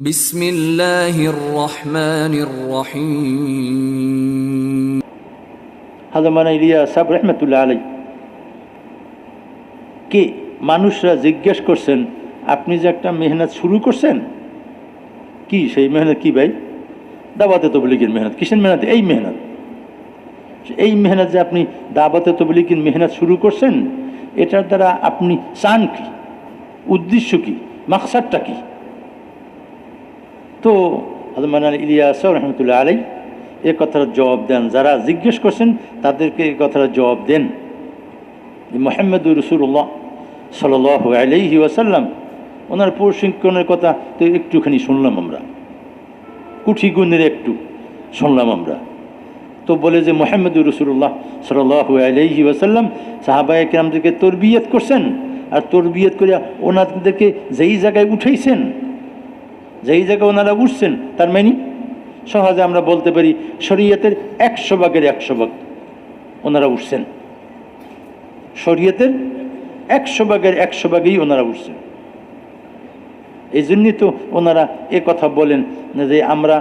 বিসমিল্লাহির রহমানির রহিম। হাজমানা আলাই কে মানুষরা জিজ্ঞেস করছেন, আপনি যে একটা মেহনত শুরু করছেন? কি সেই মেহনত কি ভাই? দাবাতে তবলিগের মেহনত। কিসের মেহনত? এই মেহনত। এই মেহনত যে আপনি দাবাতে তবলিগের মেহনত শুরু করছেন, এটার দ্বারা আপনি চান কি? উদ্দেশ্য কি? মাকসারটা কী? তো হাজমানা ইলিয়াস রহমতুল্লাহ আলাই এ কথার জবাব দেন। যারা জিজ্ঞেস করছেন, তাদেরকে এ কথার জবাব দেন। মোহাম্মদ রসুল্লাহ সাল আলহি ওয়াসাল্লাম, ওনার প্রশিক্ষণের কথা তো একটুখানি শুনলাম আমরা। কুঠি গুণের একটু শুনলাম আমরা। তো বলে যে মোহাম্মদ রসুল্লাহ সাল আলহি ওয়াসাল্লাম, সাহাবায় কেরামদেরকে তরবিয়ত করছেন, আর তরবিয়ত করিয়া ওনাদেরকে যেই জায়গায় উঠাইছেন যেই জায়গায় ওনারা উঠছেন, তার মানে সহজে আমরা বলতে পারি শরীয়তের একশো ভাগের একশো ভাগ ওনারা উঠছেন। শরীয়তের একশো ভাগের একশো ভাগেই ওনারা উঠছেন। এই জন্যই তো ওনারা এ কথা বলেন যে আমরা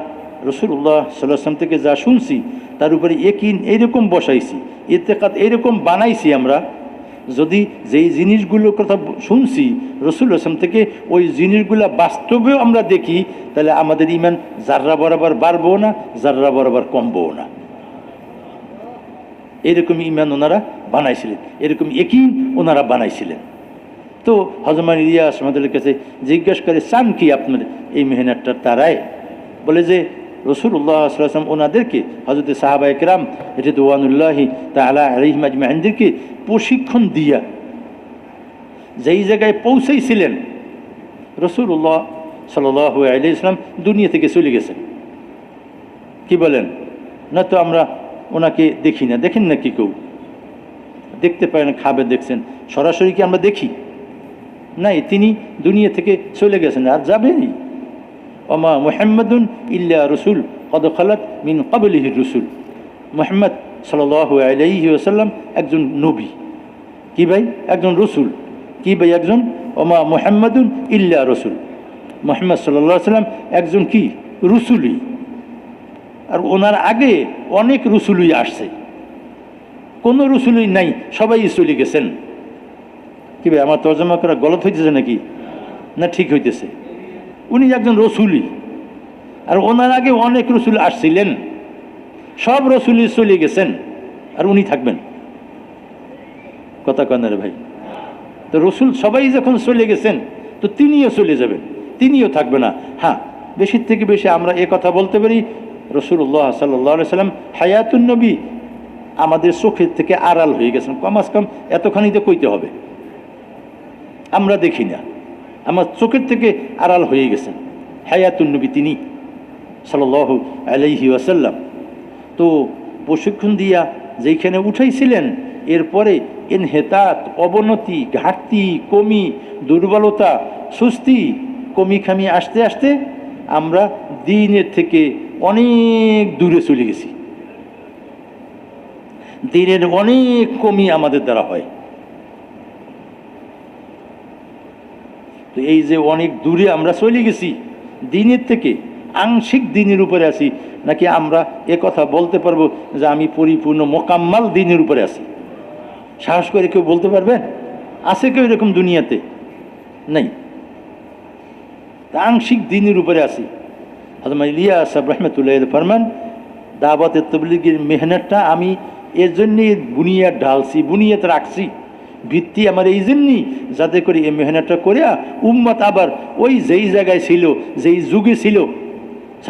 রসুল্লাহ সাল্লাম থেকে যা শুনছি, তার উপরে একিন এইরকম বসাইছি এতেকাত এইরকম বানাইছি আমরা যদি যেই জিনিসগুলোর কথা শুনছি, রসুল আসলাম থেকে, ওই জিনিসগুলো বাস্তবেও আমরা দেখি, তাহলে আমাদের ইমান জাররা বরাবর বাড়বো না জাররা বরাবর কমবো না। এরকম ইমান ওনারা বানাইছিলেন, এরকম একই ওনারা বানাইছিলেন। তো হজমান ইলিয়াস আমাদের কাছে জিজ্ঞেস করে, চান কি আপনার এই মেহনতটার তারায়? বলে যে রসুল্লাহ সাল্লাম ওনাদেরকে হজরত সাহাবা একরাম রেদওয়ানুল্লাহি তালা আলিম আজমাহিনদেরকে প্রশিক্ষণ দিয়া যেই জায়গায় পৌঁছেছিলেন রসুল্লাহ সাল আলি ইসলাম দুনিয়া থেকে চলে গেছেন। কি বলেন? না তো আমরা ওনাকে দেখি না। দেখেন না কি কেউ? দেখতে পারেন খাবে দেখছেন। সরাসরি কি আমরা দেখি? নাই, তিনি দুনিয়া থেকে চলে গেছেন। আর যাবেনই। ওমা মোহাম্মদুন ইল্লা রসুল, কদ খালাত মিন কাবলিহি রসুল। মোহাম্মদ সাল আলহি আসাল্লাম একজন নবী। কি ভাই? একজন রসুল। কি ভাই একজন? ওমা মোহাম্মদুন ইল্লা রসুল। মোহাম্মদ সাল্লা সাল্লাম একজন কি? রসুলই আর ওনার আগে অনেক রসুলই আসছে। কোনো রসুলই নাই, সবাই চলে গেছেন। কি ভাই, আমার তর্জমা করা গলত হইতেছে নাকি? না, ঠিক হইতেছে। উনি একজন রসুলই আর ওনার আগে অনেক রসুল আসছিলেন। সব রসুলই চলে গেছেন, আর উনি থাকবেন। কথা কনের ভাই? তো রসুল সবাই যখন চলে গেছেন, তো তিনিও চলে যাবেন, তিনিও থাকবে না। হ্যাঁ বেশি থেকে বেশি আমরা এ কথা বলতে পারি রসুল্লাহ সাল্লাহ সাল্লাম হায়াতুন নবী আমাদের চোখের থেকে আড়াল হয়ে গেছেন। কমাস কম এতখানি তো কইতে হবে। আমরা দেখি না। আমার চোখের থেকে আড়াল হয়ে গেছেন। হায়াতুন নবী তিনি সাল আলাইহি ওয়াসাল্লাম। তো প্রশিক্ষণ দিয়া যেইখানে উঠাইছিলেন, এরপরে এনহেতাত, অবনতি, ঘাটতি, কমি, দুর্বলতা, সুস্থি কমি খামি আসতে আসতে আমরা দিনের থেকে অনেক দূরে চলে গেছি। দিনের অনেক কমি আমাদের দ্বারা হয়। তো এই যে অনেক দূরে আমরা চলে গেছি, দিনের থেকে আংশিক দিনের উপরে আছি, নাকি আমরা এ কথা বলতে পারব যে আমি পরিপূর্ণ মোকাম্মাল দিনের উপরে আছি? সাহস করে কেউ বলতে পারবেন? আছে কেউ এরকম দুনিয়াতে? নেই। আংশিক দিনের উপরে আছি। হজরত ইলিয়া রহমতুল্লাহ ফরমান, দাওয়াত তবলিগের মেহনতটা আমি এর জন্যে বুনিয়াদ ঢালছি, বুনিয়াদ রাখছি। ভিত্তি আমার এই জন্যই যাতে করে এই মেহনতটা করিয়া উম্মত আবার ওই যেই জায়গায় ছিল, যেই যুগে ছিল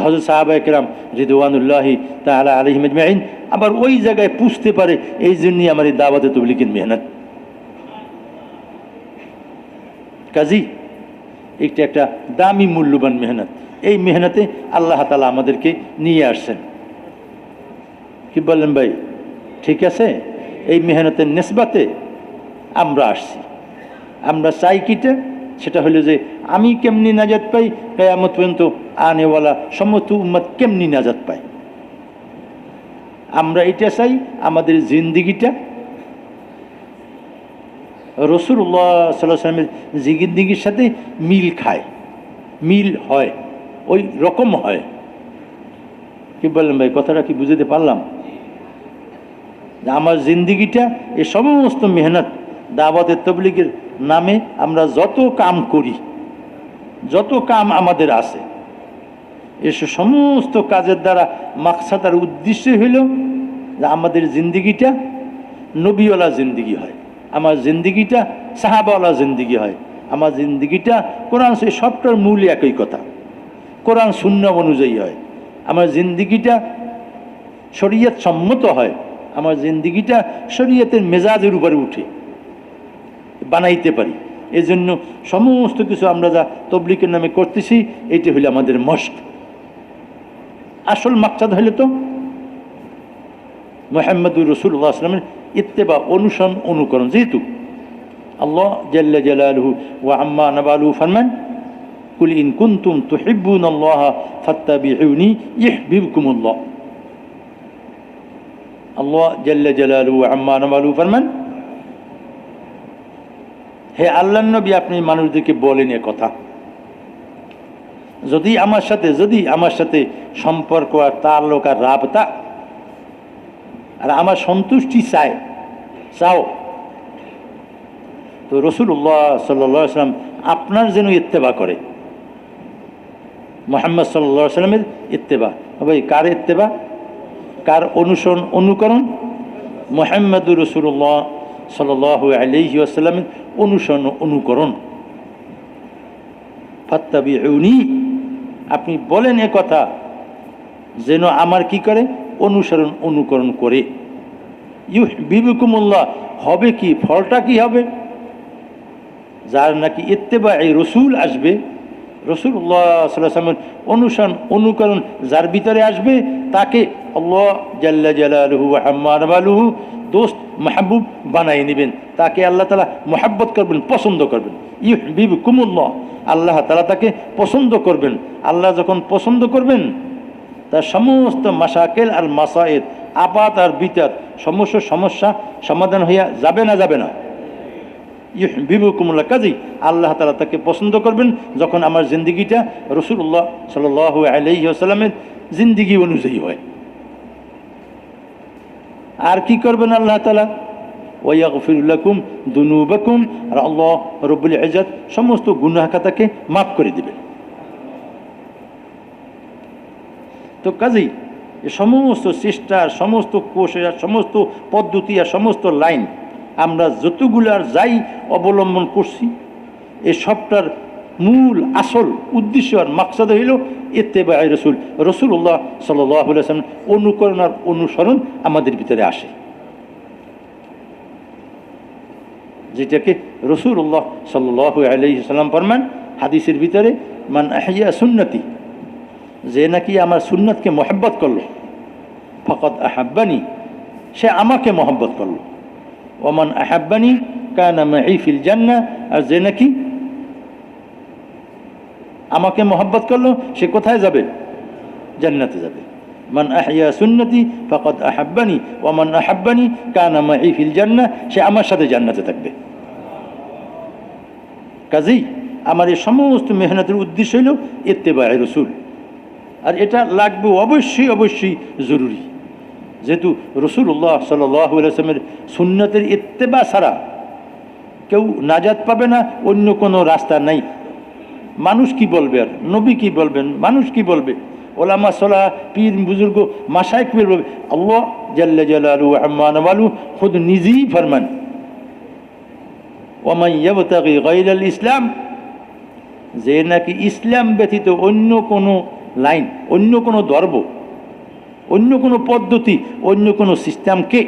হজরত সাহাবা একরাম রিদওয়ানুল্লাহি তাহলে আলহিমজমাইন আবার ওই জায়গায় পুষতে পারে, এই জন্যই আমার এই দাওয়াতে তবলিগের মেহনত। কাজী এটা একটা দামি মূল্যবান মেহনত। এই মেহনতে আল্লাহ তালা আমাদেরকে নিয়ে আসছেন। কি বললেন ভাই? ঠিক আছে? এই মেহনতের নেসবাতে আমরা আসছি। আমরা চাই কিটা সেটা হলো যে আমি কেমনি নাজাত পাই, কেয়ামত পর্যন্ত আনেওয়ালা সমস্ত উম্মত কেমনি নাজাত পাই আমরা এটা চাই, আমাদের জিন্দিগিটা। রসুল্লাহ সাল্লাহ সাল্লামের জিন্দিগির সাথে মিল খায়। মিল হয়, ওই রকম হয়। কি বললেন ভাই, কথাটা কি বুঝতে পারলাম? আমার জিন্দিগিটা এই সমস্ত মেহনত দাওয়াতের তবলিগের নামে আমরা যত কাম করি, যত কাম আমাদের আছে, এসব সমস্ত কাজের দ্বারা মাকসাদার উদ্দেশ্য হইল যে আমাদের জিন্দিগিটা নবীওয়ালা জিন্দিগি হয়, আমার জিন্দিগিটা সাহাবাওয়ালা জিন্দিগি হয়, আমার জিন্দিগিটা কোরআন সেই সবটার মূল একই কথা, কোরআন শূন্য অনুযায়ী হয়, আমার জিন্দিগিটা শরীয়ত সম্মত হয়, আমার জিন্দিগিটা শরীয়তের মেজাজের উপরে উঠে। বানাইতে পারি। এই জন্য সমস্ত কিছু আমরা যা তবলিকের নামে করতেছি, এইটা হইলে আমাদের মস্ক। আসল মাকসাদ হইলে তো মোহাম্মদুর রসুল্লাহ আসলামের ইত্তেবা, অনুসরণ, অনুকরণ। যেহেতু আল্লাহ জাল্লা জালালহু ওয়া আম্মা নবালু ফরমান, কুল ইন কুনতুম তুহিব্বুন আল্লাহ ফাত্তাবিউনি ইহবিবকুমুল্লাহ আল্লাহ জাল্লা জালালহু আম্মা নবালু ফরমান হে আল্লাহ নবী, আপনি মানুষদেরকে বলেন এ কথা। যদি আমার সাথে, যদি আমার সাথে সম্পর্ক আর তাল্লুক আর রাবতা, আর আমার সন্তুষ্টি চায় চাও, তো রসুল্লাহ সাল্লাম আপনার যেন ইত্তেবা করে। মোহাম্মদ সাল্লা সাল্লামের ইত্তেবা। ভাই, কার ইত্তেবা? কার অনুসরণ, অনুকরণ? মোহাম্মদুর রসুল্লাহ সাল আলহি আসাল্লামের অনুসরণ অনুকরণ। ফাত্তাবি উনি আপনি বলেন এ কথা, যেন আমার কি করে? অনুসরণ, অনুকরণ করে। ইউ বিবেকুমুল্লাহ হবে কি? ফলটা কি হবে? যার নাকি ইত্তেবা এই রসুল আসবে, রসুল্লাহ সাল্লামের অনুসরণ, অনুকরণ যার ভিতরে আসবে, তাকে আল্লাহ জাল্লা জালালহু আহমানবালুহু দোস্ত মাহবুব বানাই নেবেন। তাকে আল্লাহ তালা মোহাব্বত করবেন, পছন্দ করবেন। ইউ বিব কুমুল্লাহ আল্লাহ তালা তাকে পছন্দ করবেন। আল্লাহ যখন পছন্দ করবেন, তার সমস্ত মাসাকেল আর মাসায়েদ আপাত আর বিতাত সমস্ত সমস্যা সমাধান হইয়া যাবে না যাবে না। ইহ বিবু কুমুল্লা কাজী আল্লাহ তালা তাকে পছন্দ করবেন যখন আমার জিন্দিগিটা রসুল্লাহ সাল আলহিহাস্লামের জিন্দিগি অনুযায়ী হয়। আর কি করবেন আল্লাহ তালা ওয়াইয়াগফিরুল্লাকুম দুনুবাকুম, আর আল্লাহ রব্বুল এজাত সমস্ত গুনাহ খাতাকে মাফ করে দিবেন। তো কাজেই এ সমস্ত চেষ্টার সমস্ত কোষের সমস্ত পদ্ধতি আর সমস্ত লাইন আমরা যতগুলার যাই অবলম্বন করছি, এ সবটার মূল আসল উদ্দেশ্য আর মাকসাদ হইল এত্তেবা রসুল। রসুল্লাহ সাল্লাম অনুকরণ আর অনুসরণ আমাদের ভিতরে আসে। যেটাকে রসুল্লাহ সাল্লাহ আলহিসাল্লাম ফরমান, হাদিসের ভিতরে, মান আহিয়া সুন্নতি যে নাকি আমার সুন্নতকে মহব্বত করল। ফকত আহাব্বানি সে আমাকে মহব্বত করল। ওমান আহাব্বানি কানা মাইফিল জান্না আর যে নাকি আমাকে মহব্বত করল, সে কোথায় যাবে? জান্নাতে যাবে। মান আহিয়া সুন্নতি ফকত আহাব্বানি ওমান আহাব্বানি কানা মাইফিল জান্না সে আমার সাথে জান্নাতে থাকবে। কাজেই আমার এই সমস্ত মেহনতের উদ্দেশ্য হইল ইত্তেবা রসুল। আর এটা লাগবে অবশ্যই অবশ্যই জরুরি। যেহেতু রসুল্লাহ সাল্লামের সুন্নতের ইত্তেবা ছাড়া কেউ নাজাত পাবে না, অন্য কোনো রাস্তা নাই। মানুষ কি বলবে আর? নবী কি বলবেন? মানুষ কি বলবে? ওলামা সোলা, পীর, বুজুর্গ মাসায় কি বলবে? আল্লাহ জাল্লা জালালু আহমানবালু খুদ নিজেই ফরমান। ইয়াবতাগি গাইরাল ইসলাম, যে নাকি ইসলাম ব্যতীত অন্য কোনো লাইন, অন্য কোনো ধর্ম অন্য কোনো পদ্ধতি, অন্য কোনো সিস্টেমকে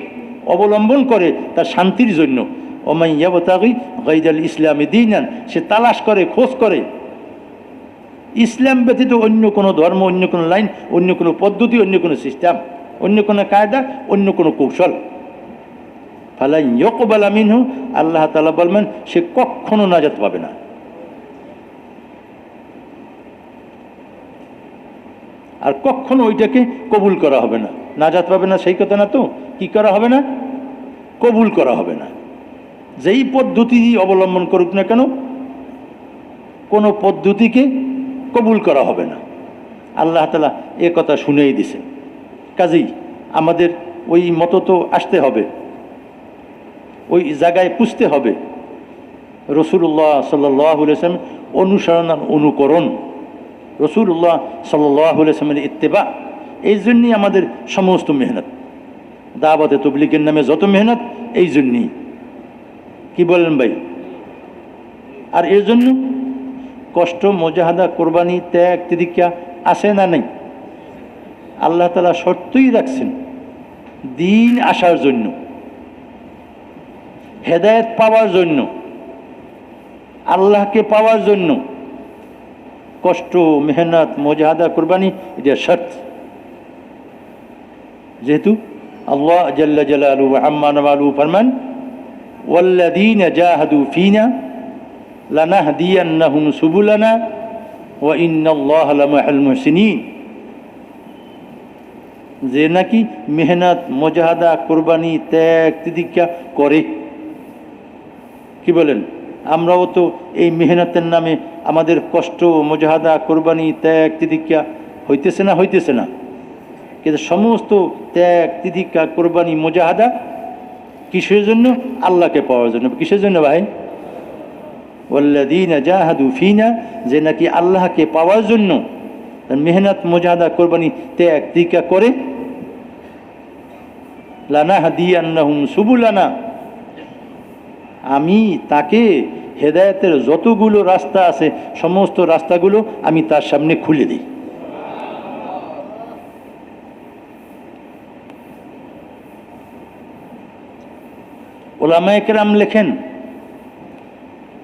অবলম্বন করে তার শান্তির জন্য। ওমাইয়াবতাগি গাইদাল ইসলামে দিনান, সে তালাশ করে, খোঁজ করে। ইসলাম ব্যতীত অন্য কোনো ধর্ম, অন্য কোনো লাইন, অন্য কোনো পদ্ধতি, অন্য কোনো সিস্টেম, অন্য কোনো কায়দা, অন্য কোনো কৌশল। ফালাই ইয়কবাল আমিনহু আল্লাহ তালা বলবেন, সে কখনো নাজাত পাবে না। আর কখনো ওইটাকে কবুল করা হবে না। নাজাত পাবে না সেই কথা না তো? কি করা হবে না? কবুল করা হবে না। যেই পদ্ধতি অবলম্বন করুক না কেন, কোনো পদ্ধতিকে কবুল করা হবে না। আল্লাহ তালা এ কথা শুনেই দিছেন কাজেই আমাদের ওই মতো তো আসতে হবে। ওই জায়গায় পুষতে হবে। রসুল্লাহ সাল্লাম অনুসরণ অনুকরণ রসুল্লাহ সাল্লামের ইত্তেবা, এই জন্যই আমাদের সমস্ত মেহনত। দাওয়াতে তবলিকের নামে যত মেহনত, এই জন্যই। কি বলেন ভাই? আর এর জন্য কষ্ট, মজাহাদা, কোরবানি, ত্যাগ তিদিকা আসে না নেই? আল্লাহ তালা শর্তই রাখছেন দিন আসার জন্য, হেদায়েত পাওয়ার জন্য, আল্লাহকে পাওয়ার জন্য কষ্ট, মেহনত, মজাহাদা, কোরবানি এটা শর্ত। যেহেতু আল্লাহ জাল্লা জালালু আম্মা নওয়ালু ফরমান, ওয়াল্লাযীন জাহাদু ফিনা মুহসিনিন। যে নাকি মেহনত, মজাহাদা, কোরবানি, ত্যাগ তিদিক্ষা করে। কি বলেন? আমরাও তো এই মেহনতের নামে আমাদের কষ্ট, মজাহাদা, কোরবানি, ত্যাগ তিদিক্ষা হইতেছে না হইতেছে না। কিন্তু সমস্ত ত্যাগ তিদিক্ষা কোরবানি, মজাহাদা কিসের জন্য? আল্লাহকে পাওয়ার জন্য। কিসের জন্য ভাই? ফিনা, যে নাকি আল্লাহকে পাওয়ার জন্য মেহনত মজাহাদা কোরবানি ত্যাগ তিকা করে। লানা হাদিয়ান্নাহুম সুবুলানা, আমি তাকে হেদায়েতের যতগুলো রাস্তা আছে, সমস্ত রাস্তাগুলো আমি তার সামনে খুলে দিই। ওলামায়করাম লেখেন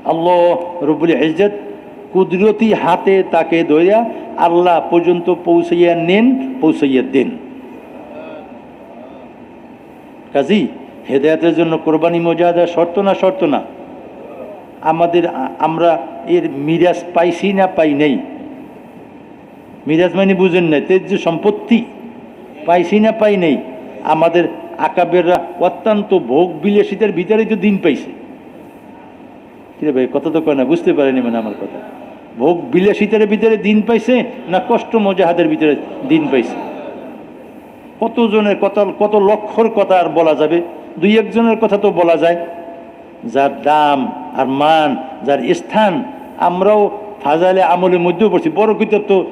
আল্লাহ রবুল ইজ্জত কুদরতি হাতে তাকে দইয়া আল্লাহ পর্যন্ত পৌঁছাইয়া নেন, পৌঁছাইয়া দেন। কাজী, হেদায়তের জন্য কোরবানি মজাদা শর্ত না শর্ত না? আমাদের আমরা এর মিরাজ পাইছি না পাই নাই? মিরাজ মানে বুঝেন নাই তেজ সম্পত্তি পাইছি না পাই নাই। আমাদের আকাবেররা অত্যন্ত ভোগ বিলাসিতার ভিতরে তো দিন পাইছে। কিরে ভাই কত তো কয় না, বুঝতে পারেনি মানে আমার কথা। ভোগ বিলাসিতার ভিতরে দিন পাইছে না কষ্ট মজাহাদের ভিতরে দিন পাইছে? কতজনের কথা, কত লক্ষর কথা আর বলা যাবে? দুই একজনের কথা তো বলা যায়। যার দাম আর মান, যার স্থান, আমরাও ফাজালে আমলের মধ্যেও পড়ছি। বড় কিতাব তো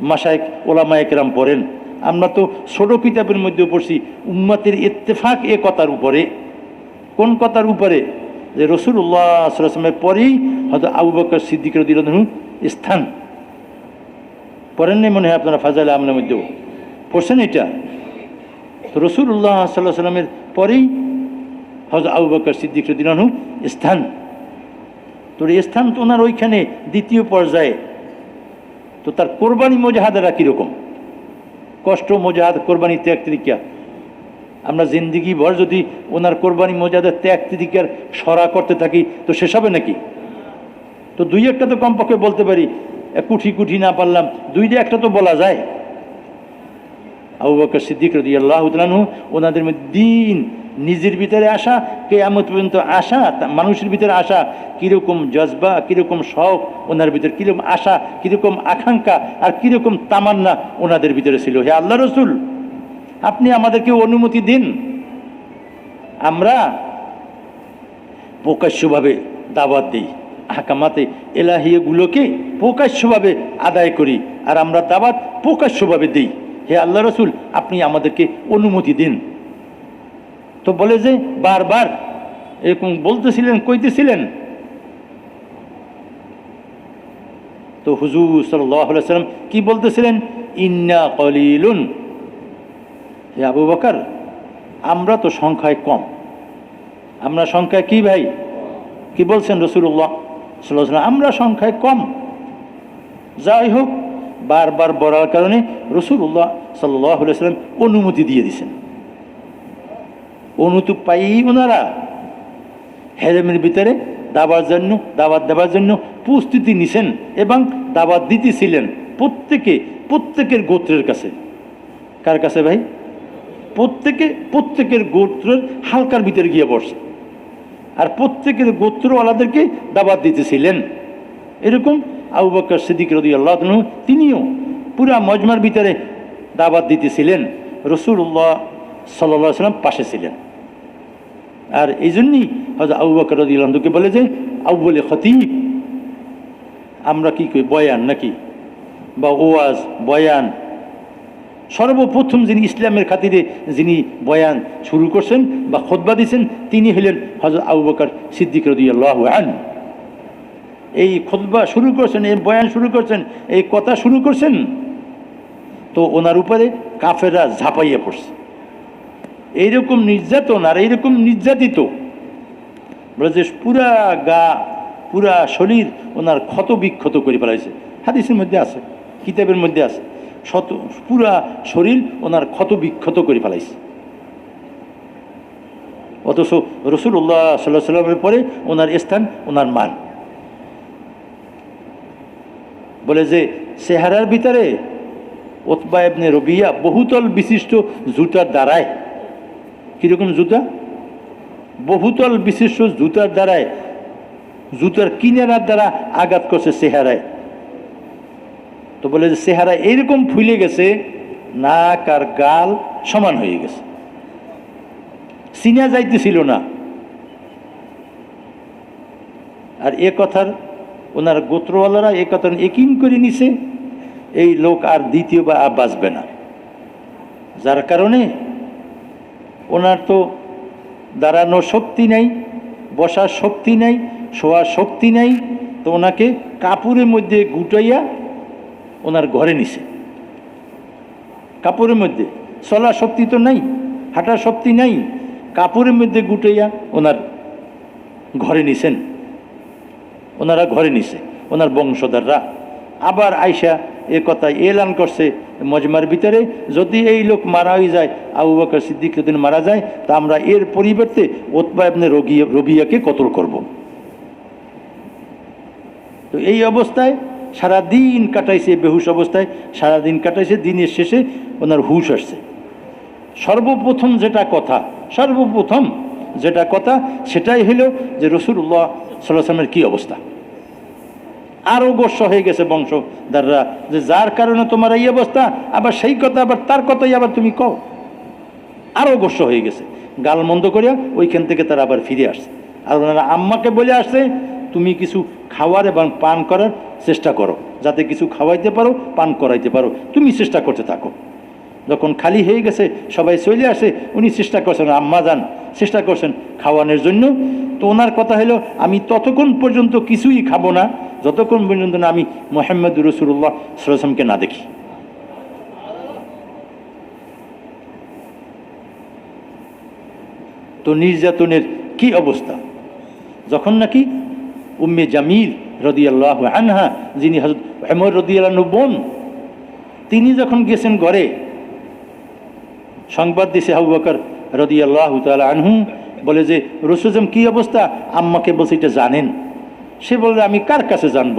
মাসায়ক ওলামায়করাম পড়েন। আমরা তো ছোট কিতাবের মধ্যেও পড়ছি। উম্মাতের ইত্তেফাক এ কথার উপরে। কোন কথার উপরে? যে রসুল্লাহ সাল্লামের পরেই হয়তো আবু বকর সিদ্দিকের দিল স্থান। নাই মনে হয় আপনারা ফাজাল আমলের মধ্যেও? পড়ছেন এটা? তো রসুল্লাহ সাল্লাহ সাল্লামের পরেই হজ আবু বকর সিদ্দিক দিলানু স্থান। তোর স্থান তো ওনার ওইখানে দ্বিতীয় পর্যায়ে। তো তার কোরবানি মজাহাদারা কীরকম? কষ্ট, মজাহাদ কোরবানি ত্যাগ তরিকা আমরা জিন্দিগি ভর যদি ওনার কোরবানি মজাদের ত্যাগ তরিকার সরা করতে থাকি, তো শেষ হবে নাকি? তো দুই একটা তো কমপক্ষে বলতে পারি কুঠি কুঠি না পারলাম দুইটা একটা তো বলা যায়। আবু বকর সিদ্দিক রদি আল্লাহ ওনাদের মধ্যে দিন, নিজের ভিতরে আসা কে কেয়ামত পর্যন্ত আসা মানুষের ভিতরে আসা কীরকম জজবা, কীরকম শখ ওনার ভিতরে কীরকম আশা, কীরকম আকাঙ্ক্ষা, আর কীরকম তামান্না ওনাদের ভিতরে ছিল। হে আল্লাহ রসুল! আপনি আমাদেরকে অনুমতি দিন। আমরা প্রকাশ্যভাবে দাওয়াত দিই হাকামাতে এলাহিয়াগুলোকে প্রকাশ্যভাবে আদায় করি, আর আমরা দাওয়াত প্রকাশ্যভাবে দিই। হে আল্লাহ রসুল, আপনি আমাদেরকে অনুমতি দিন। তো বলে যে, বারবার এরকম বলতেছিলেন, কইতেছিলেন। তো হুজুর সাল্লাম কি বলতেছিলেন? ইন্না কলিলুন হে আবু বকার, আমরা তো সংখ্যায় কম। আমরা সংখ্যায় কি ভাই? কি বলছেন রসুল্লাহ সাল্লাহ আমরা সংখ্যায় কম। যাই হোক, বারবার বলার কারণে রসুল্লাহ সাল্লাহ সাল্লাম অনুমতি দিয়ে দিছেন অনুমতি পাই ওনারা হেরেমের ভিতরে দাবার জন্য দাবাত দেওয়ার জন্য প্রস্তুতি নিছেন এবং দাবাত দিতেছিলেন প্রত্যেকে, প্রত্যেকের গোত্রের কাছে। কার কাছে ভাই? প্রত্যেকে, প্রত্যেকের গোত্রের হালকার ভিতরে গিয়ে বসে। আর প্রত্যেকের গোত্রওয়ালাদেরকে দাবাত দিতেছিলেন। এরকম আবু বকর সিদ্দিক রদি আল্লাহ তিনিও পুরা মজমার ভিতরে দাবাত দিতেছিলেন। রসুল্লাহ সাল্লাহ সাল্লাম পাশে ছিলেন। আর এই জন্যই হয়তো আবু বকর রদিউল্লাহকে বলে যে আবু বলে খতিব, আমরা কি কই, বয়ান নাকি? বা ওয়াজ, বয়ান সর্বপ্রথম যিনি ইসলামের খাতিরে যিনি বয়ান শুরু করছেন বা খোদবা দিয়েছেন তিনি হলেন হজরত আবু বকর সিদ্দিক রদিয়াল্লাহ এই খোদবা শুরু করছেন, এই বয়ান শুরু করছেন, এই কথা শুরু করছেন, তো ওনার উপরে কাফেররা ঝাঁপাইয়া পড়ছে। এইরকম নির্যাতন আর এইরকম নির্যাতিত যে পুরা গা, পুরা শরীর ওনার ক্ষত বিক্ষত করে ফেলাইছে। হাদিসের মধ্যে আছে, কিতাবের মধ্যে আছে। শত, পুরা শরীর ওনার ক্ষত বিক্ষত করে ফেলাইছে। অথচ রসুল্লাহ সাল্লাহ সাল্লামের পরে ওনার স্থান ওনার মান বলে যে, চেহারার ভিতরে ওতবা এবনে রবিয়া বহুতল বিশিষ্ট জুতার দ্বারায়, কীরকম জুতা? বহুতল বিশিষ্ট জুতার দ্বারায়, জুতার কিনারার দ্বারা আঘাত করছে চেহারায়। তো বলে যে, চেহারা এইরকম ফুলে গেছে, নাক আর গাল সমান হয়ে গেছে। সিনা যাইতেছিল না। আর এ কথার ওনার গোত্রওয়ালারা এ কথা একিন করে নিছে, এই লোক আর দ্বিতীয়বার আর বাঁচবে না। যার কারণে ওনার তো দাঁড়ানোর শক্তি নেই, বসার শক্তি নেই, শোয়ার শক্তি নেই, তো ওনাকে কাপড়ের মধ্যে গুটাইয়া ওনার ঘরে নিছে। কাপড়ের মধ্যে। চলার শক্তি তো নাই, হাঁটার শক্তি নাই, কাপড়ের মধ্যে গুটাইয়া ওনার ঘরে নিছেন। ওনারা ঘরে নিছে, ওনার বংশধররা। আবার আয়সা এ কথা এলান করছে মজমার ভিতরে, যদি এই লোক মারা হয়ে যায়, আবু বকর সিদ্দিক যদি মারা যায়, তা আমরা এর পরিবর্তে ওতবা আপনি রোগী রবিয়াকে কতল করব। তো এই অবস্থায় সারা দিন কাটাইছে, বেহুশ অবস্থায় সারা দিন কাটাইছে, দিনের শেষে ওনার হুশ আসছে। সর্বপ্রথম যেটা কথা, সর্বপ্রথম যেটা কথা, সেটাই হলো যে রসুল্লাহ সাল্লামের কি অবস্থা। আরও গোস্ব হয়ে গেছে বংশধাররা, যে যার কারণে তোমার এই অবস্থা, আবার সেই কথা, আবার তার কথাই আবার তুমি কও। আরও গোস্ব হয়ে গেছে। গাল মন্দ করিয়া ওইখান থেকে তারা আবার ফিরে আসছে। আর ওনারা আম্মাকে বলে আসছে তুমি কিছু খাওয়ার এবং পান করার চেষ্টা করো। যাতে কিছু খাওয়াইতে পারো, পান করাইতে পারো। তুমি চেষ্টা করতে থাকো। যখন খালি হয়ে গেছে, সবাই চলে আসে, উনি চেষ্টা করছেন, আম্মা যান, চেষ্টা করছেন খাওয়ানোর জন্য। তো ওনার কথা হলো, আমি ততক্ষণ পর্যন্ত কিছুই খাব না, যতক্ষণ পর্যন্ত না আমি মোহাম্মদ রসুল্লাহ সরসমকে না দেখি। তো নির্যাতনের কি অবস্থা? যখন নাকি উম্মে জামিল রদিয়াল্লাহ আনহা, যিনি হজরত হেমর রদিয়াল্লাহ বোন, তিনি যখন গেছেন ঘরে, সংবাদ দিছে হাবু রদিয়াল্লাহ তালা আনহু, বলে যে রসুজম কি অবস্থা? আম্মাকে বলছে, এটা জানেন। সে বলে আমি কার কাছে জানব?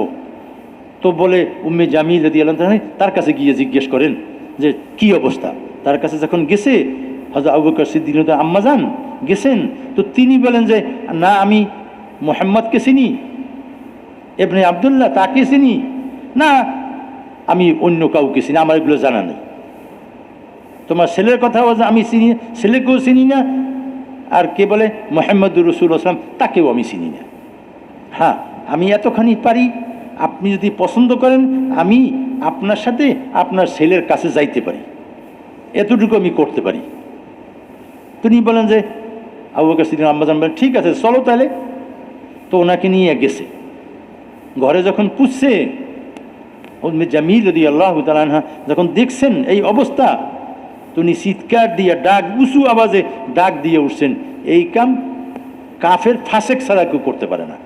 তো বলে, উম্মে জামিল রদি আল্লাহ তার কাছে গিয়ে জিজ্ঞেস করেন যে, কি অবস্থা? তার কাছে যখন গেছে হজরত আবু সিদ্দিন আম্মা যান গেছেন? তো তিনি বলেন যে, না, আমি মোহাম্মদকে চিনি এমনি আবদুল্লাহ তাকে চিনি? না, আমি অন্য কাউকে চিনি, আমার এগুলো জানা নেই। তোমার ছেলের কথাও আমি চিনি, ছেলেকেও চিনি না, আর কে বলে? মোহাম্মদুর রসুল আসলাম তাকেও আমি চিনি না। হ্যাঁ আমি এতখানি পারি, আপনি যদি পছন্দ করেন, আমি আপনার সাথে আপনার ছেলের কাছে যাইতে পারি। এতটুকু আমি করতে পারি। তিনি বলেন যে, আবু বকর সিদ্দিন ঠিক আছে, চলো তাহলে। তো ওনাকে নিয়ে গেছে। ঘরে যখন পুষছে জামিল যদি আল্লাহ তালানহা যখন দেখছেন এই অবস্থা, তিনি চিৎকার দিয়ে ডাক, উঁচু আওয়াজে ডাক দিয়ে উঠছেন, এই কাম কাফের ফাঁসেক ছাড়া কেউ করতে পারে না।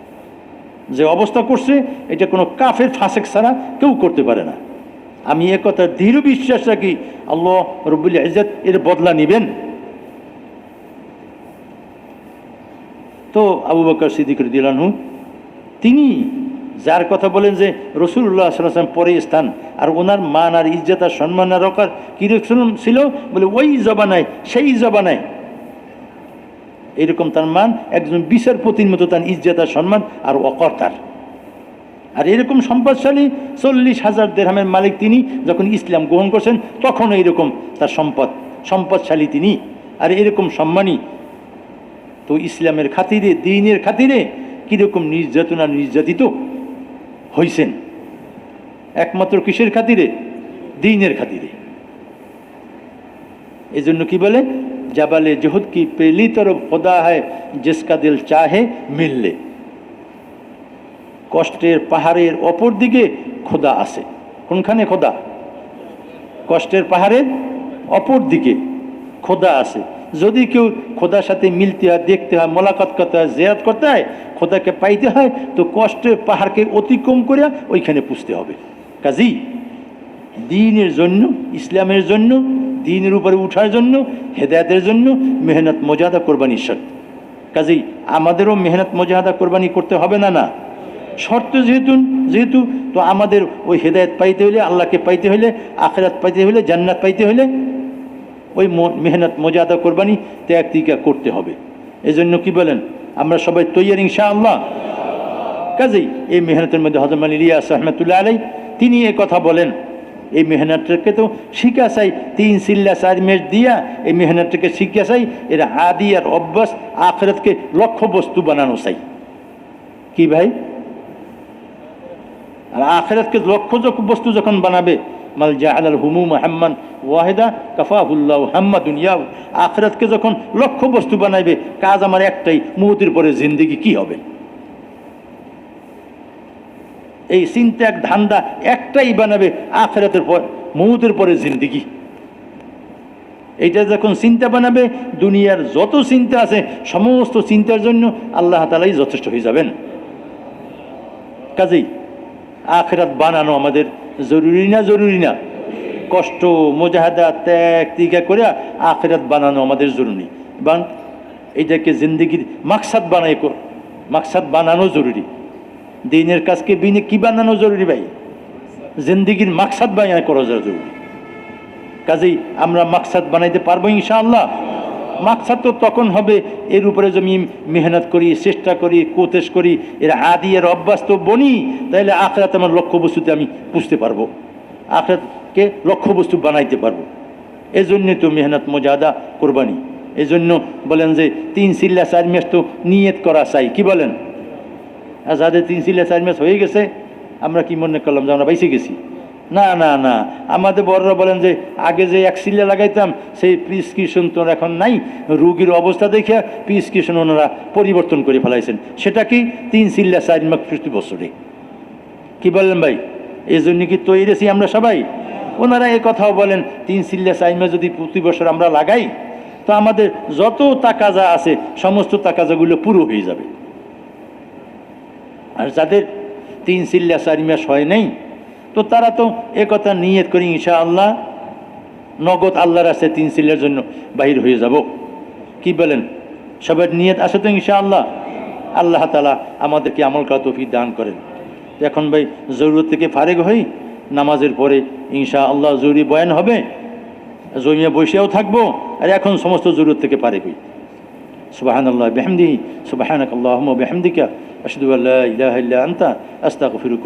যে অবস্থা করছে, এটা কোনো কাফের ফাঁসেক ছাড়া কেউ করতে পারে না। আমি এ কথা দৃঢ় বিশ্বাস রাখি, আল্লাহ রবুল্লা ইজত এর বদলা নেবেন। তো আবু বকর সিদ্দিক দিলানহু তিনি যার কথা বলেন যে রসুল্লাহ সাল্লাম পরে স্থান, আর ওনার মান আর ইজ্জত আর সম্মান আর রকার কীরকম ছিল? বলে, ওই জবানায়, সেই জবানায়। এরকম তার মান, একজন বিচারপতির মতো তার ইজ্জত আর সম্মান আর অকর তার। আর এরকম সম্পদশালী চল্লিশ হাজার দেড়হামের মালিক তিনি, যখন ইসলাম গ্রহণ করছেন, তখন এইরকম তার সম্পদ, সম্পদশালী তিনি। আর এরকম সম্মানী, তো ইসলামের খাতিরে, দিনের খাতিরে কীরকম নির্যাতনা নির্যাতিত হইছেন। একমাত্র কিসের খাতিরে? দিনের খাতিরে। এই জন্য কি বলে? জাবালে জহুদ কি পেলি তরফ খোদা হয়, জিসকা দিল চাহে মিললে। কষ্টের পাহাড়ের অপর দিকে খোদা আছে। কোনখানে খোদা? কষ্টের পাহাড়ের অপর দিকে খোদা আছে। যদি কেউ খোদার সাথে মিলতে হয়, দেখতে হয়, মোলাকাত করতে হয় জেরাত করতে হয়, খোদাকে পাইতে হয়, তো কষ্টের পাহাড়কে অতিক্রম করে ওইখানে পুষতে হবে। কাজী, দিনের জন্য, ইসলামের জন্য, দিনের উপরে উঠার জন্য, হেদায়তের জন্য মেহনত মজাদা কোরবানির শর্ত। কাজেই আমাদেরও মেহনত মজাদা কোরবানি করতে হবে না না? শর্ত যেহেতু যেহেতু, তো আমাদের ওই হেদায়ত পাইতে হলে আল্লাহকে পাইতে হলে আখেরাত পাইতে হলে জান্নাত পাইতে হলে ওই মেহনত মজাদা কোরবানি ত্যাগ তিকা করতে হবে। এজন্য কি বলেন? আমরা সবাই তৈয়ার ইনশা আল্লাহ কাজেই এই মেহনতের মধ্যে হজম আলী ইলিয়াস রহমতুল্লাহ আলাই তিনি এ কথা বলেন, এই মেহনতটাকে তো শিখা চাই, তিন সিল্লা চার মেজ দিয়া এই মেহনতটাকে শিখা চাই, এর আদি আর অভ্যাস আখরাতকে লক্ষ্য বস্তু বানানো চাই। কি ভাই? আর আখেরাতকে লক্ষ্য বস্তু যখন বানাবে মাল জাহাল হুমু হাম্মান ওয়াহেদা হাম্মা দুনিয়া। আখেরাতকে যখন লক্ষ্য বস্তু বানাইবে, কাজ আমার একটাই মুহূর্তের পরে জিন্দিগি কি হবে? এই চিন্তা এক ধান্দা একটাই বানাবে, আখেরাতের পর মুহূর্তের পরে জিন্দিগি। এইটা যখন চিন্তা বানাবে, দুনিয়ার যত চিন্তা আছে, সমস্ত চিন্তার জন্য আল্লাহ তালাই যথেষ্ট হয়ে যাবেন। কাজেই আখেরাত বানানো আমাদের জরুরি না জরুরি না। কষ্ট, মোজাহাদা, ত্যাগ টিকা করে আখেরাত বানানো আমাদের জরুরি। এবং এটাকে জিন্দগির মাকসাদ বানাই মাকসাদ বানানো জরুরি। দিনের কাজকে বিনে কি বানানো জরুরি ভাই? জিন্দগির মাকসাদ বানাই করা জরুরি। কাজেই আমরা মাকসাদ বানাইতে পারব ইনশাআল্লাহ। মাকসাদ তো তখন হবে, এর উপরে জমি মেহনত করি, চেষ্টা করি, কোতেশ করি, এর আদি, এর অভ্যাস তো বনি তাহলে আখরাত আমার লক্ষ্য বস্তুতে আমি পুষতে পারব। আখরাতকে লক্ষ্য বস্তু বানাইতে পারব। এই জন্যে তো মেহনত মজাদা কোরবানি। এই জন্য বলেন যে তিন সিল্লা চার মাস তো নিয়ত করা চাই। কি বলেন? আর যাদের তিন সিল্লা চার মাস হয়ে গেছে, আমরা কি মনে করলাম যে আমরা বাইসে গেছি? না না না। আমাদের বড়রা বলেন যে, আগে যে এক সিল্লা লাগাইতাম, সেই প্রিসক্রিপশন তো এখন নাই। রুগীর অবস্থা দেখে প্রিসক্রিপশন ওনারা পরিবর্তন করে ফেলাইছেন। সেটা কি? তিন সিল্লা চার মাস প্রতি বছরে। কি বললেন ভাই? এই জন্য কি তৈরি আছি আমরা সবাই? ওনারা এই কথাও বলেন, তিন সিল্লা চাইমা যদি প্রতি বছর আমরা লাগাই, তো আমাদের যত তাকাজা আছে, সমস্ত তাকাজাগুলো পুরো হয়ে যাবে। আর যাদের তিন সিল্লা চারি মাস হয় নাই তো তারা তো এ কথা নিয়ত করি ইনশা আল্লাহ নগদ আল্লাহর আছে তিন সিলের জন্য বাহির হয়ে যাব। কি বলেন? সবের নিয়ত আছে তো ইনশা আল্লাহ আল্লাহ তালা আমাদেরকে আমল করা তফি দান করেন। এখন ভাই, জরুরত থেকে ফারেক হই, নামাজের পরে ইনশা আল্লাহ জরুরি বয়ান হবে, জমিয়া বসেও থাকব, আর এখন সমস্ত জরুরত থেকে পারে হই। সুবাহান আল্লাহ বেহমদি সুবাহান আল্লাহ বেহমদিকা আসদুল্লাহ ইলাহ আন্তা আস্তাক ফিরুক